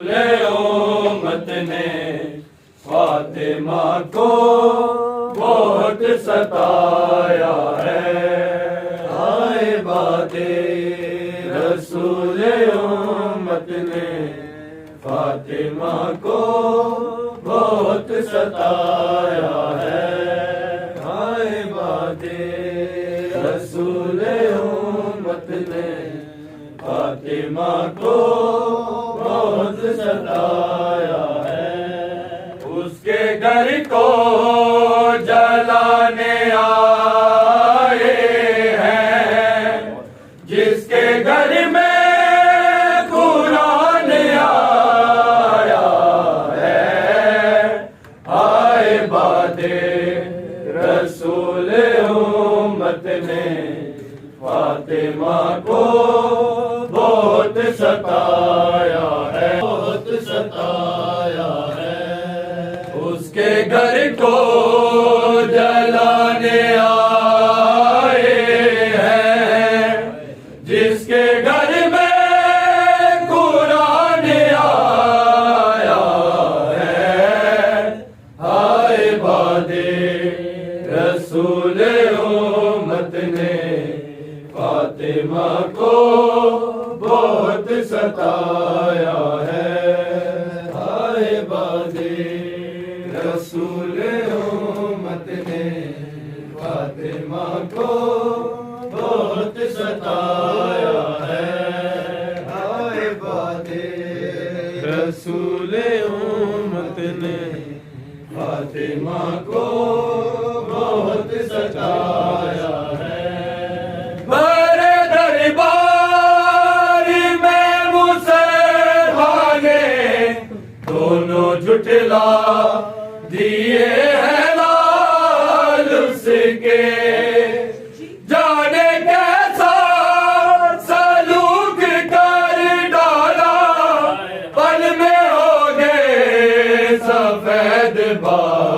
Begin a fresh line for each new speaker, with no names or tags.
امت نے فاطمہ کو بہت ستایا ہے۔ آئے باد رسول امت نے فاطمہ کو بہت ستایا ہے۔ آئے باد رسول امت نے فاطمہ کو بہت ستایا ہے۔ اس کے گھر کو جلانے آئے ہیں۔ جس کے گھر میں قرآن آیا ہے۔ آئے باد رسول امت نے فاطمہ کو بہت ستایا گھر کو جلانے آئے ہیں۔ جس کے گھر میں قرآن آیا ہے آئے باد رسول امت نے فاطمہ کو بہت ستایا ہے۔ فاطمہ کو بہت ستایا ہے۔ آئے باد رسول امت نے۔ فاطمہ کو بہت ستایا ہے۔ میں دونوں جھٹلا دیے